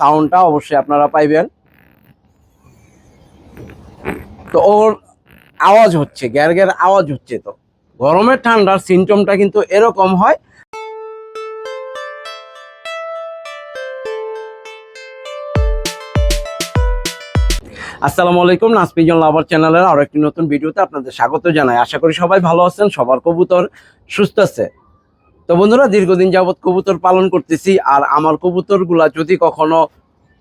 সাউন্ডটা অবশ্যই আপনারা পাইবেন। তো ওর আওয়াজ হচ্ছে গ্যার গ্যার আওয়াজ হচ্ছে তো। গরমের ঠান্ডার সিমটমটা কিন্তু এরকম হয়। আসসালামু আলাইকুম নাসপিজন লাভার চ্যানেলের আরও একটি নতুন ভিডিওতে আপনাদের স্বাগত জানাই। আশা করি সবাই ভালো আছেন, সবার কবুতর সুস্থ আছে। তো বন্ধুরা, দীর্ঘদিন যাবৎ কবুতর পালন করতেছি আর আমার কবুতরগুলা যদি কখনো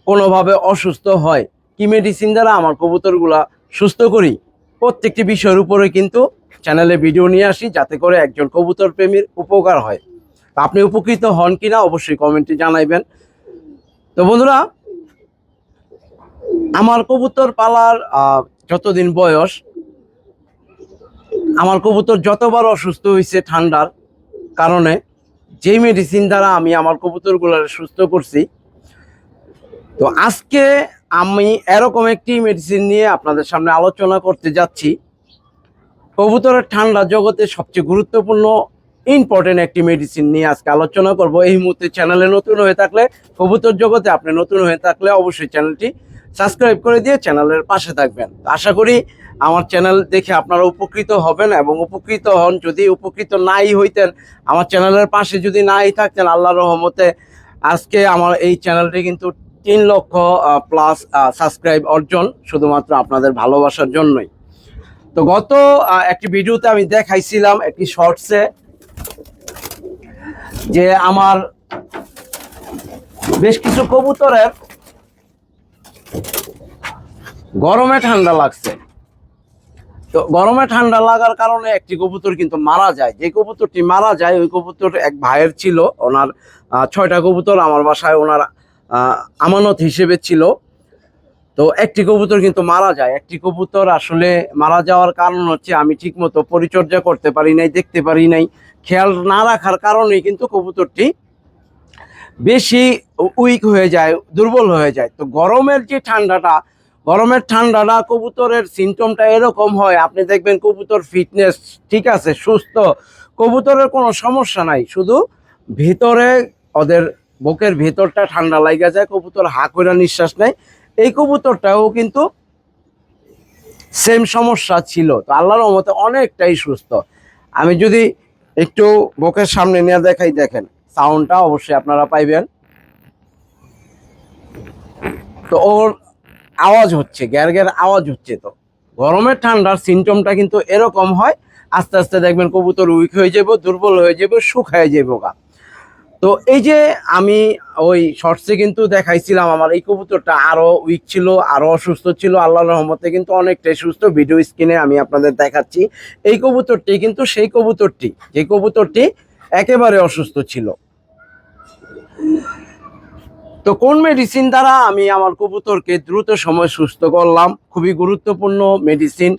কোনোভাবে অসুস্থ হয়, কি মেডিসিন দ্বারা আমার কবুতরগুলা সুস্থ করি? প্রত্যেকটি বিষয়ের উপরে কিন্তু চ্যানেলে ভিডিও নিয়ে আসি, যাতে করে একজন কবুতর প্রেমীর উপকার হয়। আপনি উপকৃত হন কি না অবশ্যই কমেন্টে জানাইবেন। তো বন্ধুরা, আমার কবুতর পালার যতদিন বয়স, আমার কবুতর যতবার অসুস্থ হয়েছে ঠান্ডার কারণে যেই মেডিসিন দ্বারা আমি আমার কবুতরগুলো সুস্থ করছি, তো আজকে আমি এরকম একটি মেডিসিন নিয়ে আপনাদের সামনে আলোচনা করতে যাচ্ছি। কবুতরের ঠান্ডা জগতে সবচেয়ে গুরুত্বপূর্ণ ইম্পর্টেন্ট একটি মেডিসিন নিয়ে আজকে আলোচনা করব। এই মুহূর্তে চ্যানেলে নতুন হয়ে থাকলে, কবুতর জগতে আপনি নতুন হয়ে থাকলে অবশ্যই চ্যানেলটি সাবস্ক্রাইব করে দিয়ে চ্যানেলের পাশে থাকবেন। আশা করি আমার চ্যানেল দেখে আপনারা উপকৃত হবেন এবং উপকৃত হন, যদি উপকৃত নাই হইতেন, আমার চ্যানেলের পাশে যদি নাই থাকতেন আল্লাহ রহমতে আজকে আমার এই চ্যানেলটি কিন্তু তিন লক্ষ প্লাস সাবস্ক্রাইব অর্জন শুধুমাত্র আপনাদের ভালোবাসার জন্যই। তো গত একটি ভিডিওতে আমি দেখাইছিলাম একটি শর্টসে যে আমার বেশ কিছু কবুতরের গরমে ঠান্ডা লাগছে। তো গরমে ঠান্ডা লাগার কারণে একটি কবুতর কিন্তু মারা যায়। যে কবুতরটি মারা যায়, ওই কবুতর এক ভাইয়ের ছিল। ওনার ছয়টা কবুতর আমার বাসায় ওনার আমানত হিসেবে ছিল। তো একটি কবুতর কিন্তু মারা যায়। একটি কবুতর আসলে মারা যাওয়ার কারণ হচ্ছে আমি ঠিকমতো পরিচর্যা করতে পারি নাই, দেখতে পারি নাই। খেয়াল না রাখার কারণেই কিন্তু কবুতরটি বেশি উইক হয়ে যায়, দুর্বল হয়ে যায়। তো গরমের যে ঠান্ডাটা গরমের ঠান্ডাটা কবুতরের সিমটমটা এরকম হয়, আপনি দেখবেন কবুতর ফিটনেস ঠিক আছে, সুস্থ। কবুতরের কোনো সমস্যা নাই, শুধু ভিতরে ওদের বুকের ভেতরটা ঠান্ডা লাগা যায়, কবুতর হা করে নিঃশ্বাস নেয়। এই কবুতরটাও কিন্তু সেম সমস্যা ছিল। তো আল্লাহর মতে অনেকটাই সুস্থ। আমি যদি একটু বুকের সামনে নিয়ে দেখাই, দেখেন সাউন্ডটা অবশ্যই আপনারা পাইবেন। তো ওর আওয়াজ হচ্ছে গ্যার গ্যার আওয়াজ হচ্ছে তো। গরমের ঠান্ডার সিমটমটা কিন্তু এরকম হয়, আস্তে আস্তে দেখবেন কবুতর উইক হয়ে যাব, দুর্বল হয়ে যাবে শুকায় যাব গা। তো এই যে আমি ওই শর্টসে কিন্তু দেখাইছিলাম, আমার এই কবুতরটা আরও উইক ছিল আরও অসুস্থ ছিল আল্লাহ রহমতে কিন্তু অনেকটাই সুস্থ। ভিডিও স্ক্রিনে আমি আপনাদের দেখাচ্ছি, এই কবুতরটি কিন্তু সেই কবুতরটি, যে কবুতরটি একেবারে অসুস্থ ছিল। তো কোন মেডিসিন দ্বারা আমি আমার কবুতরকে দ্রুত সময় সুস্থ করলাম? খুবই গুরুত্বপূর্ণ মেডিসিন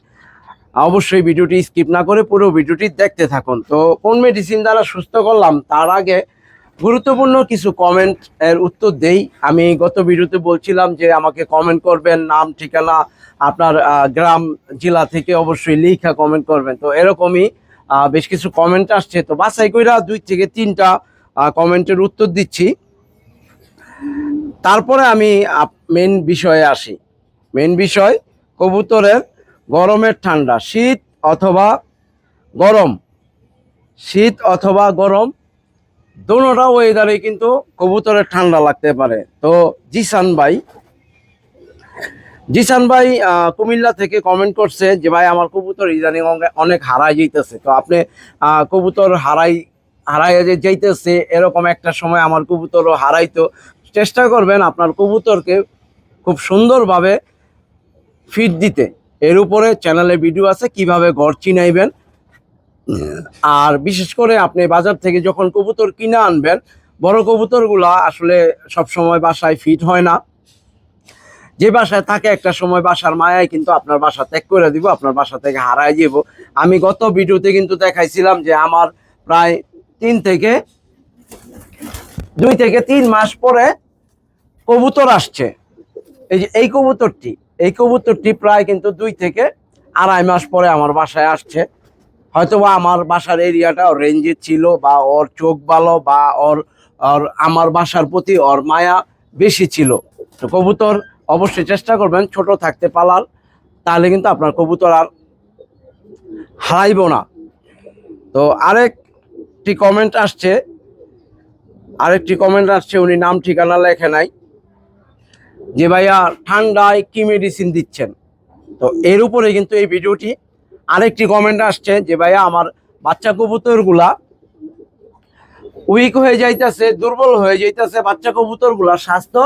অবশ্যই ভিডিওটি স্কিপ না করে পুরো ভিডিওটি দেখতে থাকুন। তো কোন মেডিসিন দ্বারা সুস্থ করলাম? তার আগে গুরুত্বপূর্ণ কিছু কমেন্ট এর উত্তর দেই। আমি গত ভিডিওতে বলছিলাম যে আমাকে কমেন্ট করবেন, নাম, ঠিকানা, আপনার গ্রাম, জেলা থেকে অবশ্যই লিখা কমেন্ট করবেন। তো এরকমই বেশ কিছু কমেন্ট আসছে। তো বাসাই কইরা দুই থেকে তিনটা কমেন্টের উত্তর দিচ্ছি। তারপরে আমি মেন বিষয়ে আসি। মেন বিষয়, কবুতরের গরমের ঠান্ডা, শীত অথবা গরম। শীত অথবা গরম দোনোটা ওয়েদারে কিন্তু কবুতরের ঠান্ডা লাগতে পারে। তো জিসান ভাই জিসান ভাই কুমিল্লা থেকে কমেন্ট করছে যে, ভাই, আমার কবুতর ইদানিং অনেক হারাই যাইতেছে। তো আপনি কবুতর হারাই হারাই যাইতেছে, এরকম একটা সময় আমার কবুতরও হারাইতো। চেষ্টা করবেন আপনার কবুতরকে খুব সুন্দরভাবে ফিট দিতে। এর উপরে চ্যানেলে ভিডিও আছে, কীভাবে ঘর চিনাইবেন। আর বিশেষ করে আপনি বাজার থেকে যখন কবুতর কিনে আনবেন, বড় কবুতরগুলা আসলে সব সময় বাসায় ফিট হয় না। যে বাসায় থাকে একটা সময় বাসার মায়ায় কিন্তু আপনার বাসা ত্যাগ করে দিব, আপনার বাসা থেকে হারায় যাব আমি গত ভিডিওতে কিন্তু দেখাইছিলাম যে আমার প্রায় তিন থেকে, দুই থেকে তিন মাস পরে কবুতর আসছে। এই যে এই কবুতরটি এই কবুতরটি প্রায় কিন্তু দুই থেকে আড়াই মাস পরে আমার বাসায় আসছে। হয়তোবা আমার বাসার এরিয়াটা ওর রেঞ্জে ছিল বা ওর চোখ ভালো বা ওর ওর আমার বাসার প্রতি ওর মায়া বেশি ছিল। তো কবুতর অবশ্যই চেষ্টা করবেন ছোট থাকতে পালার, তাহলে কিন্তু আপনার কবুতর আর হারাইব না। তো আরেকটি কমেন্ট আসছে, আরেকটি কমেন্ট আসছে, উনি নাম ঠিকানা লেখে নাই। যে ভাইয়া ঠান্ডায় কি মেডিসিন দিচ্ছেন। তো এর উপরে কিন্তু এই ভিডিওটি আরেকটি কমেন্ট আসছে যে ভাইয়া আমার বাচ্চা কবুতরগুলা উইক হয়ে যাইতেছে, দুর্বল হয়ে যাইতেছে, বাচ্চা কবুতরগুলা স্বাস্থ্য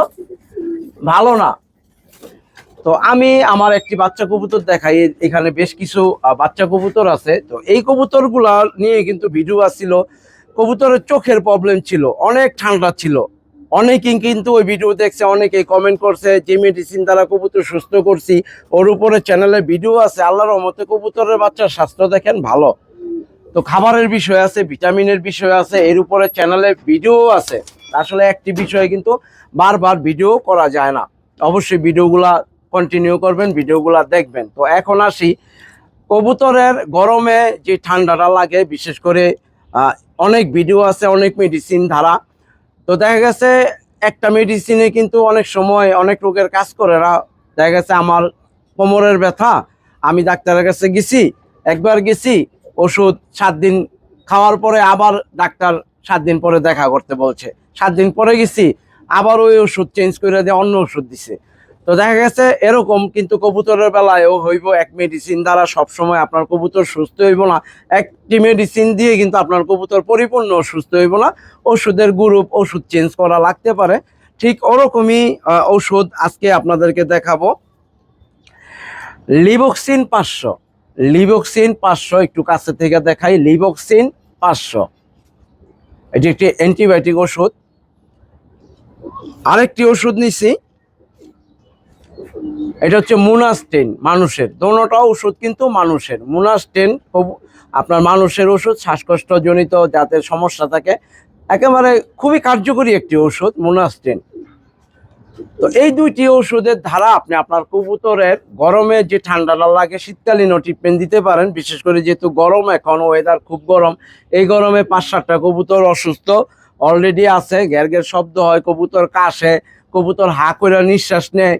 ভালো না। তো আমি আমার একটি বাচ্চা কবুতর দেখাই, এখানে বেশ কিছু বাচ্চা কবুতর আছে। তো এই কবুতরগুলা নিয়ে কিন্তু ভিডিও আসছিল, কবুতরের চোখের প্রবলেম ছিল, অনেক ঠান্ডা ছিল। অনেকেই কিন্তু ওই ভিডিও দেখছে, অনেকেই কমেন্ট করছে, যে মেডিসিন দ্বারা কবুতর সুস্থ করছি, ওর উপরে চ্যানেলে ভিডিও আছে, আল্লাহর রহমতে কবুতরের বাচ্চার স্বাস্থ্য দেখেন ভালো। তো খাবারের বিষয় আছে, ভিটামিনের বিষয় আছে, এর উপরে চ্যানেলে ভিডিও আছে। আসলে একটি বিষয়ে কিন্তু বারবার ভিডিও করা যায় না। অবশ্যই ভিডিওগুলা কন্টিনিউ করবেন ভিডিওগুলা দেখবেন। তো এখন আসি, কবুতরের গরমে যে ঠান্ডাটা লাগে, বিশেষ করে অনেক ভিডিও আছে, অনেক মেডিসিন ধারা। তো দেখা গেছে একটা মেডিসিনে কিন্তু অনেক সময় অনেক রোগের কাজ করে দেখা গেছে আমার কোমরের ব্যথা, আমি ডাক্তারের কাছে গেছি, একবার গেছি, ওষুধ সাত দিন খাওয়ার পরে আবার ডাক্তার সাত দিন পরে দেখা করতে বলছে। সাত দিন পরে গেছি, আবার ওই ওষুধ চেঞ্জ করে দিয়ে অন্য ওষুধ দিছে। তো দেখা গেছে এরকম কিন্তু কবুতরের বেলায়ও হইব এক মেডিসিন দ্বারা সবসময় আপনার কবুতর সুস্থ হইব না। একটি মেডিসিন দিয়ে কিন্তু আপনার কবুতর পরিপূর্ণ সুস্থ হইব না। ওষুধের গ্রুপ ওষুধ চেঞ্জ করা লাগতে পারে। ঠিক ওরকমই ওষুধ আজকে আপনাদেরকে দেখাবো। লিবক্সিন পাঁচশো। লিবক্সিন পাঁচশো, একটু কাছে থেকে দেখাই। লিবক্সিন পাঁচশো। এটি একটি অ্যান্টিবায়োটিক ওষুধ। আরেকটি ওষুধ নিছি। এটা হচ্ছে মুনাস্টেন মানুষের। দোনোটা ওষুধ কিন্তু মানুষের। মুনাস্টেন আপনার মানুষের ওষুধ শ্বাসকষ্টজনিত যাতে সমস্যা থাকে, একেবারে খুবই কার্যকরী একটি ওষুধ মুনাস্টেন তো এই দুইটি ওষুধের ধারা আপনি আপনার কবুতরের গরমে যে ঠান্ডাটা লাগে, শীতকালীনও ট্রিটমেন্ট দিতে পারেন। বিশেষ করে যেহেতু গরম, এখন ওয়েদার খুব গরম, এই গরমে পাঁচ সাতটা কবুতর অসুস্থ অলরেডি আছে ঘের শব্দ হয়, কবুতর কাশে, কবুতর হা করে নিঃশ্বাস নেয়।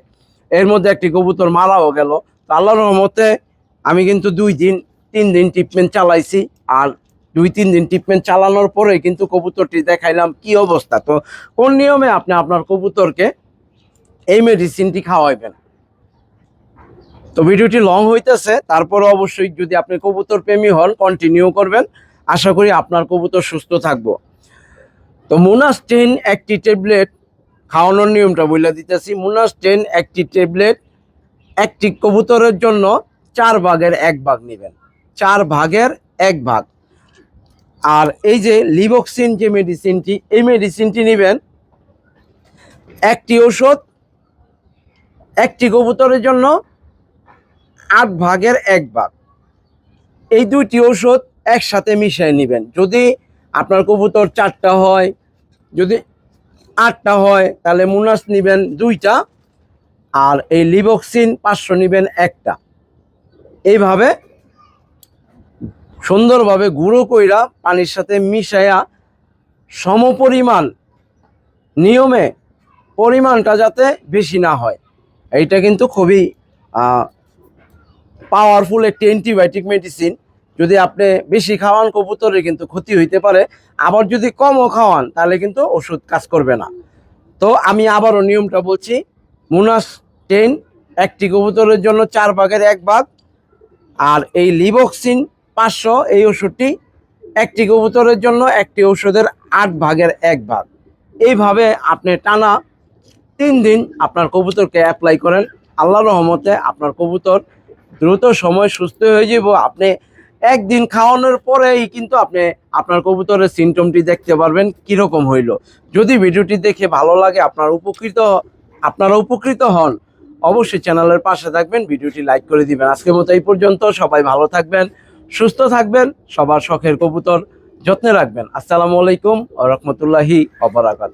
এর মধ্যে একটি কবুতর মারাও গেল। আল্লাহর রহমতে আমি কিন্তু দুই দিন, তিন দিন ট্রিটমেন্ট চালাইছি আর দুই, তিন দিন ট্রিটমেন্ট চালানোর পরে কিন্তু কবুতরটি দেখাইলাম কি অবস্থা। তো কোন নিয়মে আপনি আপনার কবুতরকে এই মেডিসিনটি খাওয়াইবেন? তো ভিডিওটি লং হইতেছে, তারপরে অবশ্যই যদি আপনি কবুতর প্রেমী হন কন্টিনিউ করবেন। আশা করি আপনার কবুতর সুস্থ থাকব। তো মুনাস্টেন একটি ট্যাবলেট খাওয়ানোর নিয়মটা বলে দিতেছি। মুনাস্টেন একটি ট্যাবলেট একটি কবুতরের জন্য চার ভাগের এক ভাগ নেবেন। চার ভাগের এক ভাগ। আর এই যে লিবক্সিন যে মেডিসিনটি এই মেডিসিনটি নেবেন। একটি ওষুধ একটি কবুতরের জন্য আট ভাগের এক ভাগ। এই দুইটি ওষুধ একসাথে মিশিয়ে নেবেন। যদি আপনার কবুতর চারটা হয়, যদি আটটা হয়, তাহলে মুনাস নেবেন দুইটা আর এই লিবক্সিন পাঁচশো নেবেন একটা। এইভাবে সুন্দরভাবে গুঁড়ো কইরা পানির সাথে মিশাইয়া সমপরিমাণ নিয়মে পরিমাণটা যাতে বেশি না হয়। এইটা কিন্তু খুবই পাওয়ারফুল একটি অ্যান্টিবায়োটিক মেডিসিন যদি আপনি বেশি খাওয়ান কবুতরে কিন্তু ক্ষতি হইতে পারে। আবার যদি কমও খাওয়ান, তাহলে কিন্তু ওষুধ কাজ করবে না। তো আমি আবারও নিয়মটা বলছি, মুনাস টেন, একটি কবুতরের জন্য চার ভাগের এক ভাগ, আর এই লিবক্সিন পাঁচশো, এই ওষুধটি একটি কবুতরের জন্য একটি ওষুধের আট ভাগের এক ভাগ। এইভাবে আপনি টানা তিন দিন আপনার কবুতরকে অ্যাপ্লাই করেন। আল্লাহ রহমতে আপনার কবুতর দ্রুত সময় সুস্থ হয়ে যাব। আপনি একদিন খাওয়ানোর পরেই কিন্তু আপনি আপনার কবুতরের সিমটমটি দেখতে পারবেন কীরকম হইল। যদি ভিডিওটি দেখে ভালো লাগে, আপনার উপকৃত, আপনারা উপকৃত হন, অবশ্যই চ্যানেলের পাশে থাকবেন, ভিডিওটি লাইক করে দিবেন। আজকের মতো এই পর্যন্ত, সবাই ভালো থাকবেন, সুস্থ থাকবেন, সবার শখের কবুতর যত্নে রাখবেন। আসসালামু আলাইকুম ও রহমতুল্লাহি অবরাকাত